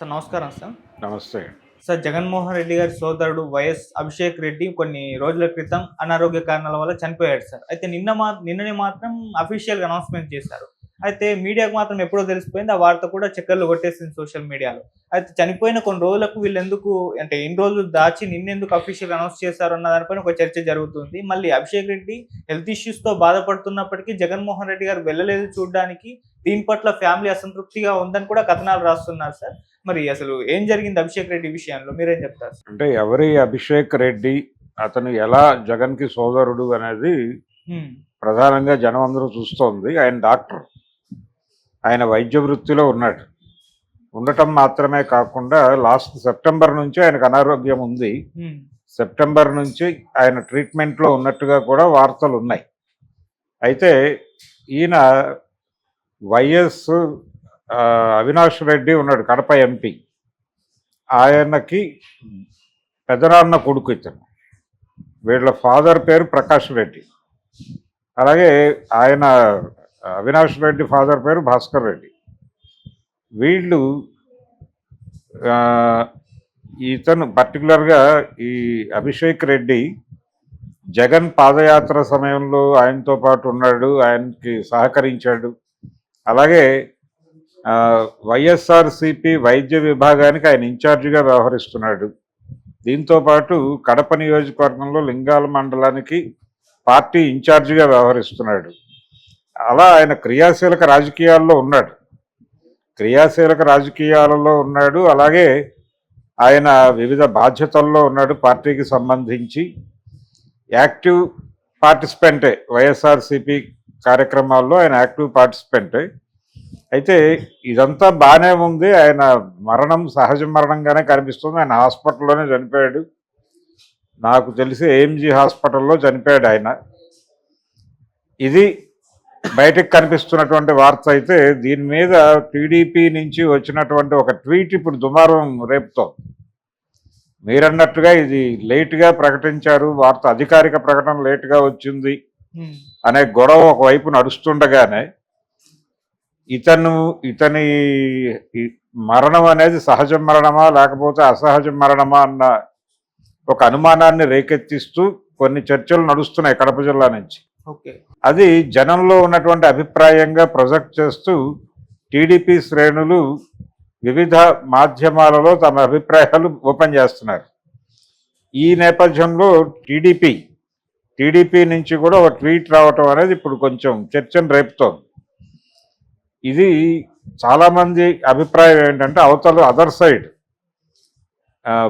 Sir నమస్కారం sir. నమస్తే. Sir Jaganmohan Reddy గారి సోదరుడు వైఎస్ అభిషేక్ రెడ్డి కొన్ని రోజుల క్రితం అనారోగ్య కారణాల వల్ల చనిపోయాడు సార్. అయితే నిన్న మా నిన్ననే మాత్రం అఫీషియల్గా అనౌన్స్మెంట్ చేశారు. అయితే మీడియాకు మాత్రం ఎప్పుడో తెలిసిపోయింది ఆ వార్త కూడా చక్కర్లు కొట్టేసింది సోషల్ మీడియాలో అయితే చనిపోయిన కొన్ని రోజులకు వీళ్ళు ఎందుకు అంటే ఎన్ని రోజులు దాచి నిన్నెందుకు అఫీషియల్ అనౌన్స్ చేశారు అన్న దానిపైన ఒక చర్చ జరుగుతుంది. మళ్ళీ అభిషేక్ రెడ్డి హెల్త్ ఇష్యూస్తో బాధపడుతున్నప్పటికీ జగన్మోహన్ రెడ్డి గారు వెళ్ళలేదు చూడడానికి దీని పట్ల ఫ్యామిలీ అసంతృప్తిగా ఉందని కూడా కథనాలు రాస్తున్నారు సార్. మరి అసలు ఏం జరిగింది అభిషేక్ రెడ్డి విషయంలో మీరేం చెప్తారు? అంటే ఎవరి అభిషేక్ రెడ్డి అతను ఎలా జగన్కి సోదరుడు అనేది. ప్రధానంగా జనం అందరూ చూస్తోంది ఆయన డాక్టర్ ఆయన వైద్య వృత్తిలో ఉన్నాడు ఉండటం మాత్రమే కాకుండా లాస్ట్ సెప్టెంబర్ నుంచి ఆయనకు అనారోగ్యం ఉంది. సెప్టెంబర్ నుంచి ఆయన ట్రీట్మెంట్లో ఉన్నట్టుగా కూడా వార్తలు ఉన్నాయి అయితే ఈయన వైఎస్ అవినాష్ రెడ్డి ఉన్నాడు కడప ఎంపీ. ఆయనకి పెదనాన్న కొడుకు ఇతను. వీళ్ళ ఫాదర్ పేరు ప్రకాష్ రెడ్డి. అలాగే ఆయన అవినాష్ రెడ్డి ఫాదర్ పేరు భాస్కర్ రెడ్డి. వీళ్ళు ఇతను పర్టికులర్గా ఈ అభిషేక్ రెడ్డి జగన్ పాదయాత్ర సమయంలో ఆయనతో పాటు ఉన్నాడు ఆయనకి సహకరించాడు. అలాగే వైఎస్ఆర్సిపి వైద్య విభాగానికి ఆయన ఇన్ఛార్జిగా వ్యవహరిస్తున్నాడు. దీంతో పాటు కడప నియోజకవర్గంలో లింగాల మండలానికి పార్టీ ఇన్ఛార్జిగా వ్యవహరిస్తున్నాడు. అలా ఆయన క్రియాశీలక రాజకీయాల్లో ఉన్నాడు. క్రియాశీలక రాజకీయాలలో ఉన్నాడు. అలాగే ఆయన వివిధ బాధ్యతల్లో ఉన్నాడు పార్టీకి సంబంధించి. యాక్టివ్ పార్టిసిపెంటే వైఎస్ఆర్సిపి కార్యక్రమాల్లో ఆయన యాక్టివ్ పార్టిసిపెంటే. అయితే ఇదంతా బాగానే ఉంది. ఆయన మరణం సహజ మరణంగానే కనిపిస్తుంది. ఆయన హాస్పిటల్లోనే చనిపోయాడు. నాకు తెలిసి ఏఎంజీ హాస్పిటల్లో చనిపోయాడు ఆయన. ఇది బయటకు కనిపిస్తున్నటువంటి వార్త అయితే దీని మీద టీడీపీ నుంచి వచ్చినటువంటి ఒక ట్వీట్ ఇప్పుడు దుమారం రేపుతోంది మీరన్నట్టుగా ఇది లేటుగా ప్రకటించారు. వార్త అధికారిక ప్రకటన లేటుగా వచ్చింది హ్మ్. అనే గొడవ ఒకవైపు నడుస్తుండగానే ఇతను ఇతని మరణం అనేది సహజ మరణమా లేకపోతే అసహజ మరణమా అన్న ఒక అనుమానాన్ని రేకెత్తిస్తూ కొన్ని చర్చలు నడుస్తున్నాయి కడప జిల్లా నుంచి. ఓకే. అది జనంలో ఉన్నటువంటి అభిప్రాయంగా ప్రొజెక్ట్ చేస్తూ టీడీపీ శ్రేణులు వివిధ మాధ్యమాలలో తమ అభిప్రాయాలు ఓపెన్ చేస్తున్నారు. ఈ నేపథ్యంలో టీడీపీ టీడీపీ నుంచి కూడా ఒక ట్వీట్ రావటం అనేది ఇప్పుడు కొంచెం చర్చను రేపుతోంది. ఇది చాలామంది అభిప్రాయం ఏంటంటే అవతల అదర్ సైడ్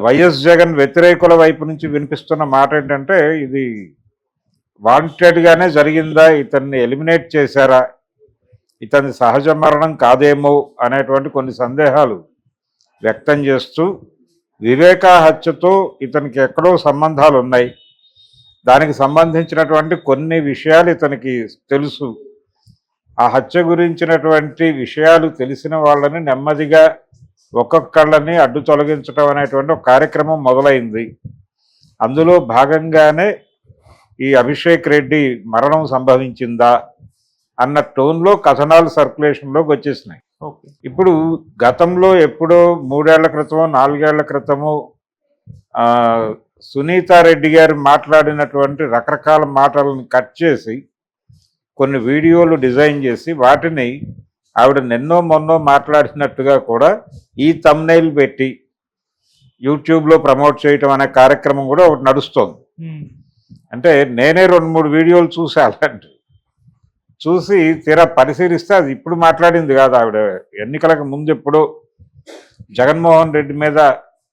వైఎస్ జగన్ వ్యతిరేకుల వైపు నుంచి వినిపిస్తున్న మాట ఏంటంటే ఇది వాంటెడ్గానే జరిగిందా ఇతన్ని ఎలిమినేట్ చేశారా ఇతని సహజ మరణం కాదేమో అనేటువంటి కొన్ని సందేహాలు వ్యక్తం చేస్తూ వివేకా హత్యతో ఇతనికి ఎక్కడో సంబంధాలు ఉన్నాయి దానికి సంబంధించినటువంటి కొన్ని విషయాలు ఇతనికి తెలుసు. ఆ హత్య గురించినటువంటి విషయాలు తెలిసిన వాళ్ళని నెమ్మదిగా ఒక్కొక్కళ్ళని అడ్డు తొలగించడం అనేటువంటి ఒక కార్యక్రమం మొదలైంది. అందులో భాగంగానే ఈ అభిషేక్ రెడ్డి మరణం సంభవించిందా అన్న టోన్లో కథనాలు సర్క్యులేషన్లోకి వచ్చేసినాయి. ఇప్పుడు గతంలో ఎప్పుడో మూడేళ్ళ క్రితమో నాలుగేళ్ళ క్రితమో సునీతారెడ్డి గారు మాట్లాడినటువంటి రకరకాల మాటలను కట్ చేసి కొన్ని వీడియోలు డిజైన్ చేసి వాటిని ఆవిడ నిన్నో మొన్నో మాట్లాడినట్టుగా కూడా ఈ తమ్నైల్ పెట్టి యూట్యూబ్లో ప్రమోట్ చేయటం అనే కార్యక్రమం కూడా ఒకటి నడుస్తోంది. హ్మ్. అంటే నేనే రెండు మూడు వీడియోలు చూసి చూసి తీరా పరిశీలిస్తే అది ఇప్పుడు మాట్లాడింది కాదు ఆవిడ. ఎన్నికలకు ముందు ఎప్పుడో జగన్మోహన్ రెడ్డి మీద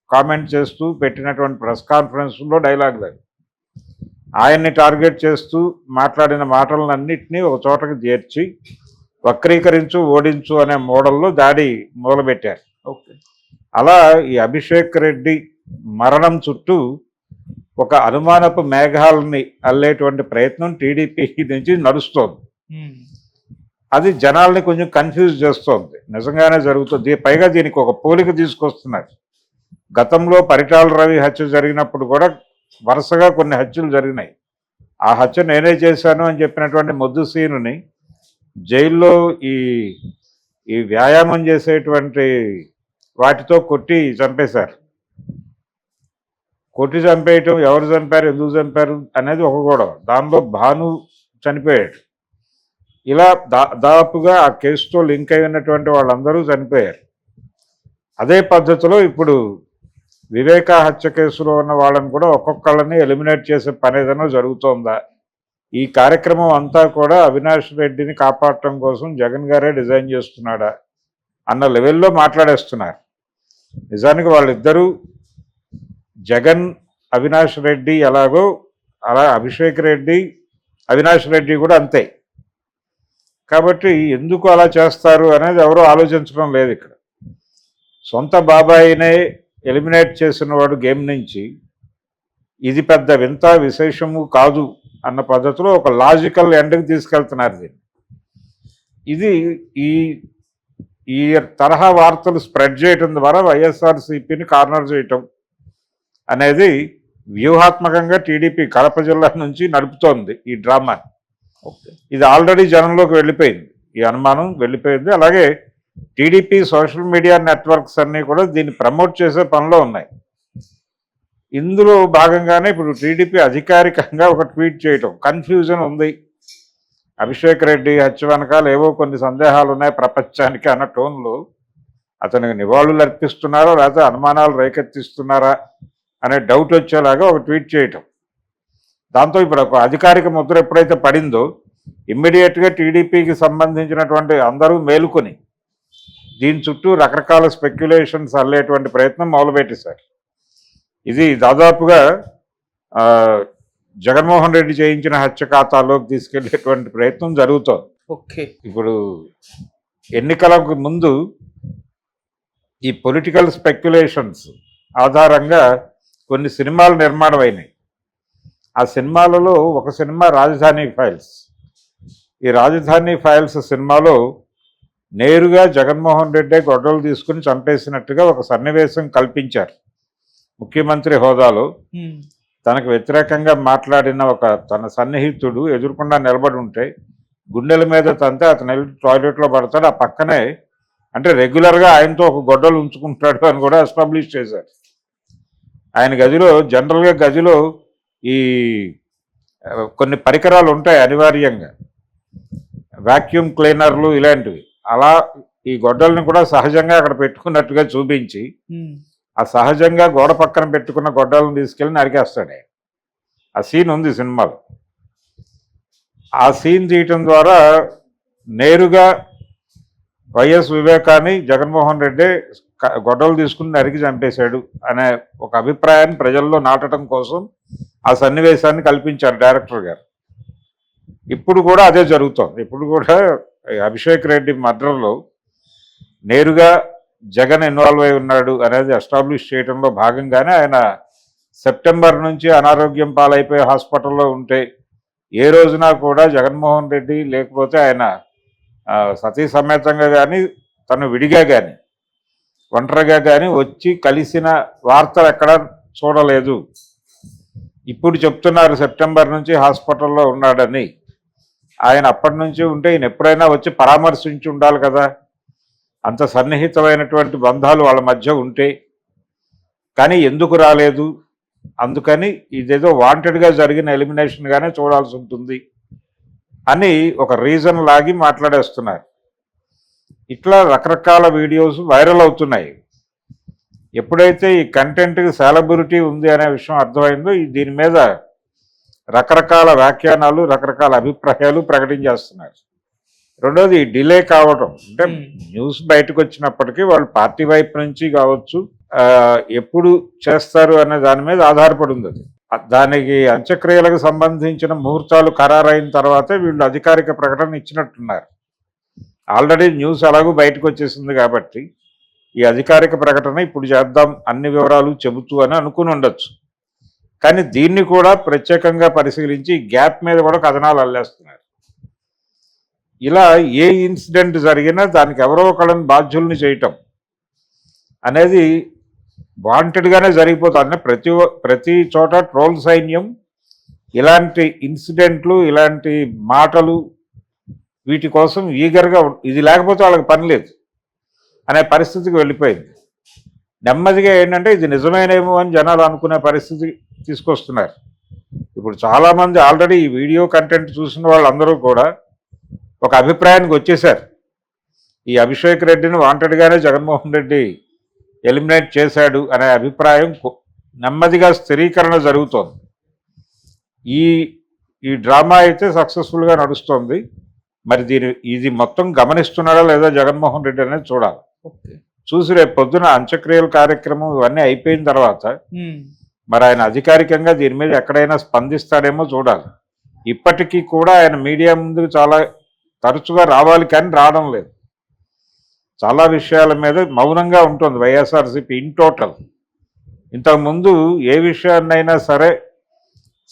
కామెంట్ చేస్తూ పెట్టినటువంటి ప్రెస్ కాన్ఫరెన్స్లో డైలాగ్ అది ఆయన్ని టార్గెట్ చేస్తూ మాట్లాడిన మాటలన్నింటినీ ఒక చోటకి చేర్చి వక్రీకరించు ఓడించు అనే మోడల్లో దాడి మొదలుపెట్టారు. ఓకే. అలా ఈ అభిషేక్ రెడ్డి మరణం చుట్టూ ఒక అనుమానపు మేఘాలని అల్లేటువంటి ప్రయత్నం టీడీపీ నుంచి నడుస్తోంది. అది జనాల్ని కొంచెం కన్ఫ్యూజ్ చేస్తోంది. నిజంగానే జరుగుతుంది. పైగా దీనికి ఒక పోలిక తీసుకొస్తున్నారు. గతంలో పరిటాల రవి హత్య జరిగినప్పుడు కూడా వరుసగా కొన్ని హత్యలు జరిగినాయి. ఆ హత్య నేనే చేశాను అని చెప్పినటువంటి మొద్దు సీనుని జైల్లో ఈ ఈ వ్యాయామం చేసేటువంటి వాటితో కొట్టి చంపేశారు. కొట్టి చంపేయటం ఎవరు చంపారు ఎందుకు చంపారు అనేది ఒక గొడవ. దానిలో భాను చనిపోయాడు. ఇలా దాదాపుగా ఆ కేసుతో లింక్ అయి ఉన్నటువంటి వాళ్ళందరూ చనిపోయారు. అదే పద్ధతిలో ఇప్పుడు వివేక హత్య కేసులో ఉన్న వాళ్ళని కూడా ఒక్కొక్కళ్ళని ఎలిమినేట్ చేసే పని ఏదైనా జరుగుతోందా? ఈ కార్యక్రమం అంతా కూడా అవినాష్ రెడ్డిని కాపాడటం కోసం జగన్ గారే డిజైన్ చేస్తున్నాడా? అన్న లెవెల్లో మాట్లాడేస్తున్నారు. నిజానికి వాళ్ళిద్దరూ జగన్ అవినాష్ రెడ్డి ఎలాగో అలా అభిషేక్ రెడ్డి అవినాష్ రెడ్డి కూడా అంతే. కాబట్టి ఎందుకు అలా చేస్తారు అనేది ఎవరూ ఆలోచించడం లేదు ఇక్కడ. సొంత బాబాయినే ఎలిమినేట్ చేసిన వాడు గేమ్ నుంచి ఇది పెద్ద వింత విశేషము కాదు అన్న పద్ధతిలో ఒక లాజికల్ ఎండ్కి తీసుకెళ్తున్నారు దీన్ని. ఇది ఈ ఈ తరహా వార్తలు స్ప్రెడ్ చేయటం ద్వారా వైఎస్ఆర్సీపీని కార్నర్ చేయటం అనేది వ్యూహాత్మకంగా టీడీపీ కడప జిల్లా నుంచి నడుపుతోంది ఈ డ్రామా ఇది ఆల్రెడీ జనంలోకి వెళ్ళిపోయింది. ఈ అనుమానం వెళ్ళిపోయింది. అలాగే టీడీపీ సోషల్ మీడియా నెట్వర్క్స్ అన్నీ కూడా దీన్ని ప్రమోట్ చేసే పనిలో ఉన్నాయి. ఇందులో భాగంగానే ఇప్పుడు టీడీపీ అధికారికంగా ఒక ట్వీట్ చేయటం. కన్ఫ్యూజన్ ఉంది. అభిషేక్ రెడ్డి హత్య వెనకాల ఏవో కొన్ని సందేహాలు ఉన్నాయి ప్రపంచానికి అన్న టోన్లో. అతనికి నివాళులు అర్పిస్తున్నారా లేకపోతే అనుమానాలు రేకెత్తిస్తున్నారా అనే డౌట్ వచ్చేలాగా ఒక ట్వీట్ చేయటం. దాంతో ఇప్పుడు ఒక అధికారిక ముద్ర ఎప్పుడైతే పడిందో ఇమ్మీడియట్గా టీడీపీకి సంబంధించినటువంటి అందరూ మేలుకొని దీని చుట్టూ రకరకాల స్పెక్యులేషన్స్ అల్లేటువంటి ప్రయత్నం మొదలుపెట్టేశారు ఇది దాదాపుగా జగన్మోహన్ రెడ్డి చేయించిన హత్య ఖాతాలోకి తీసుకెళ్ళేటువంటి ప్రయత్నం జరుగుతోంది. ఓకే. ఇప్పుడు ఎన్నికలకు ముందు ఈ పొలిటికల్ స్పెక్యులేషన్స్ ఆధారంగా కొన్ని సినిమాలు నిర్మాణం అయినాయి ఆ సినిమాలలో ఒక సినిమా రాజధాని ఫైల్స్. ఈ రాజధాని ఫైల్స్ సినిమాలో నేరుగా జగన్మోహన్ రెడ్డి గొడవలు తీసుకుని చంపేసినట్టుగా ఒక సన్నివేశం కల్పించారు. ముఖ్యమంత్రి హోదాలో. తనకు వ్యతిరేకంగా మాట్లాడిన ఒక తన సన్నిహితుడు ఎదురుకుండా నిలబడి ఉంటే గుండెల మీద తంతే అతను వెళ్ళి టాయిలెట్లో పడతాడు. ఆ పక్కనే అంటే రెగ్యులర్గా ఆయనతో ఒక గొడ్డలు ఉంచుకుంటాడు అని కూడా ఎస్టాబ్లిష్ చేశారు. ఆయన గదిలో జనరల్గా గదిలో ఈ కొన్ని పరికరాలు ఉంటాయి అనివార్యంగా. వాక్యూమ్ క్లీనర్లు ఇలాంటివి. అలా ఈ గొడ్డల్ని కూడా సహజంగా అక్కడ పెట్టుకున్నట్టుగా చూపించి. ఆ సహజంగా గోడ పక్కన పెట్టుకున్న గొడ్డలను తీసుకెళ్ళి నరికేస్తాడు. ఆ సీన్ ఉంది సినిమాలో ఆ సీన్ తీయటం ద్వారా నేరుగా వైఎస్ వివేకాన్ని జగన్మోహన్ రెడ్డి గొడ్డలు తీసుకుని నరికి చంపేశాడు అనే ఒక అభిప్రాయాన్ని ప్రజల్లో నాటడం కోసం ఆ సన్నివేశాన్ని కల్పించారు డైరెక్టర్ గారు ఇప్పుడు కూడా అదే జరుగుతోంది ఇప్పుడు కూడా అభిషేక్ రెడ్డి మర్డర్లో నేరుగా జగన్ ఇన్వాల్వ్ అయి ఉన్నాడు అనేది ఎస్టాబ్లిష్ చేయడంలో భాగంగానే ఆయన సెప్టెంబర్ నుంచి అనారోగ్యం పాలైపోయి హాస్పిటల్లో ఉంటే ఏ రోజున కూడా జగన్మోహన్ రెడ్డి లేకపోతే ఆయన సతీ సమేతంగా కానీ తను విడిగా కానీ ఒంటరిగా కానీ వచ్చి కలిసిన వార్తలు ఎక్కడ చూడలేదు. ఇప్పుడు చెప్తున్నారు సెప్టెంబర్ నుంచి హాస్పిటల్లో ఉన్నాడని. ఆయన అప్పటి నుంచి ఉంటే ఈయన ఎప్పుడైనా వచ్చి పరామర్శించి ఉండాలి కదా. అంత సన్నిహితమైనటువంటి బంధాలు వాళ్ళ మధ్య ఉంటే. కానీ ఎందుకు రాలేదు? అందుకని ఇదేదో వాంటెడ్గా జరిగిన ఎలిమినేషన్గానే చూడాల్సి ఉంటుంది అని ఒక రీజన్ లాగి మాట్లాడేస్తున్నారు. ఇట్లా రకరకాల వీడియోస్ వైరల్ అవుతున్నాయి. ఎప్పుడైతే ఈ కంటెంట్కి సెలబ్రిటీ ఉంది అనే విషయం అర్థమైందో దీని మీద రకరకాల వ్యాఖ్యానాలు రకరకాల అభిప్రాయాలు ప్రకటించేస్తున్నారు. రెండోది డిలే కావటం. అంటే. న్యూస్ బయటకు వచ్చినప్పటికీ వాళ్ళు పార్టీ వైపు నుంచి కావచ్చు ఎప్పుడు చేస్తారు అనే దాని మీద ఆధారపడి ఉంది అది దానికి అంత్యక్రియలకు సంబంధించిన ముహూర్తాలు ఖరారైన తర్వాతే వీళ్ళు అధికారిక ప్రకటన ఇచ్చినట్టున్నారు. ఆల్రెడీ న్యూస్ ఎలాగూ బయటకు వచ్చేసింది కాబట్టి ఈ అధికారిక ప్రకటన ఇప్పుడు చేద్దాం అన్ని వివరాలు చెబుతూ అని అనుకుని ఉండొచ్చు. కానీ దీన్ని కూడా ప్రత్యేకంగా పరిశీలించి గ్యాప్ మీద కూడా కథనాలు అల్లేస్తున్నారు. ఇలా ఏ ఇన్సిడెంట్ జరిగినా దానికి ఎవరో ఒకళ్ళని బాధ్యుల్ని చేయటం అనేది వాంటెడ్గానే జరిగిపోతుంది ప్రతి ప్రతి చోట ట్రోల్ సైన్యం ఇలాంటి ఇన్సిడెంట్లు ఇలాంటి మాటలు వీటి కోసం ఈగర్గా ఇది లేకపోతే వాళ్ళకి పని లేదు అనే పరిస్థితికి వెళ్ళిపోయింది. నెమ్మదిగా ఏంటంటే ఇది నిజమేనేమో అని జనాలు అనుకునే పరిస్థితి తీసుకొస్తున్నారు. ఇప్పుడు చాలామంది ఆల్రెడీ ఈ వీడియో కంటెంట్ చూసిన వాళ్ళందరూ కూడా ఒక అభిప్రాయానికి వచ్చేసారు. ఈ అభిషేక్ రెడ్డిని వాంటెడ్గానే జగన్మోహన్ రెడ్డి ఎలిమినేట్ చేశాడు అనే అభిప్రాయం నెమ్మదిగా స్థిరీకరణ జరుగుతోంది. ఈ ఈ డ్రామా అయితే సక్సెస్ఫుల్గా నడుస్తోంది. మరి దీని ఇది మొత్తం గమనిస్తున్నాడా లేదా జగన్మోహన్ రెడ్డి అనేది చూడాలి. చూసి రేపు పొద్దున అంత్యక్రియల కార్యక్రమం ఇవన్నీ అయిపోయిన తర్వాత మరి ఆయన అధికారికంగా దీని మీద ఎక్కడైనా స్పందిస్తాడేమో చూడాలి. ఇప్పటికీ కూడా ఆయన మీడియా ముందుకు చాలా తరచుగా రావాలి కానీ రావడం లేదు. చాలా విషయాల మీద మౌనంగా ఉంటుంది వైఎస్ఆర్సీపీ ఇన్ టోటల్. ఇంతకుముందు ఏ విషయాన్నైనా సరే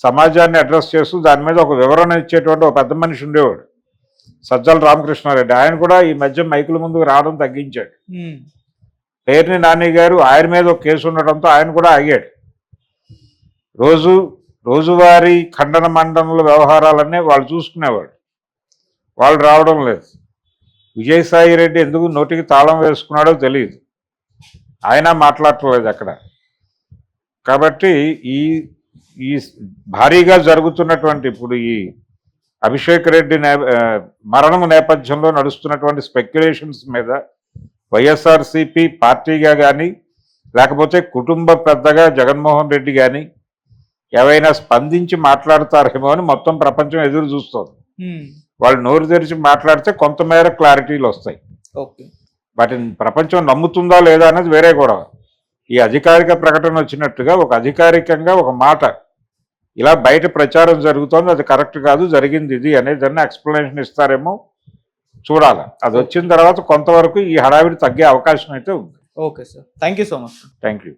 సమాజాన్ని అడ్రస్ చేస్తూ దాని మీద ఒక వివరణ ఇచ్చేటువంటి ఒక పెద్ద మనిషి ఉండేవాడు. సజ్జల రామకృష్ణారెడ్డి. ఆయన కూడా ఈ మధ్య మైకుల ముందుకు రావడం తగ్గించాడు. పేర్ని నాని గారు ఆయన మీద ఒక కేసు ఉండడంతో ఆయన కూడా ఆగాడు. రోజు రోజువారీ ఖండన మండనుల వ్యవహారాలన్నీ వాళ్ళు చూసుకునేవాడు వాళ్ళు రావడం లేదు. విజయసాయి రెడ్డి ఎందుకు నోటికి తాళం వేసుకున్నాడో తెలియదు ఆయన మాట్లాడట్లేదు అక్కడ. కాబట్టి ఈ ఈ భారీగా జరుగుతున్నటువంటి ఇప్పుడు ఈ అభిషేక్ రెడ్డి నే మరణం నేపథ్యంలో నడుస్తున్నటువంటి స్పెక్యులేషన్స్ మీద వైఎస్ఆర్సిపి పార్టీగా కానీ లేకపోతే కుటుంబ పెద్దగా జగన్మోహన్ రెడ్డి కానీ ఏవైనా స్పందించి మాట్లాడతారేమో అని మొత్తం ప్రపంచం ఎదురు చూస్తుంది. వాళ్ళు నోరు తెరిచి మాట్లాడితే కొంతమేర క్లారిటీలు వస్తాయి. ఓకే. వాటిని ప్రపంచం నమ్ముతుందా లేదా అనేది వేరే గొడవ. ఈ అధికారిక ప్రకటన వచ్చినట్టుగా ఒక అధికారికంగా ఒక మాట ఇలా బయట ప్రచారం జరుగుతోంది అది కరెక్ట్ కాదు జరిగింది ఇది అనేదాన్ని ఎక్స్ప్లెనేషన్ ఇస్తారేమో చూడాలి. అది వచ్చిన తర్వాత కొంతవరకు ఈ హడావిడి తగ్గే అవకాశం అయితే ఉంది. Okay sir. Thank you so much. Thank you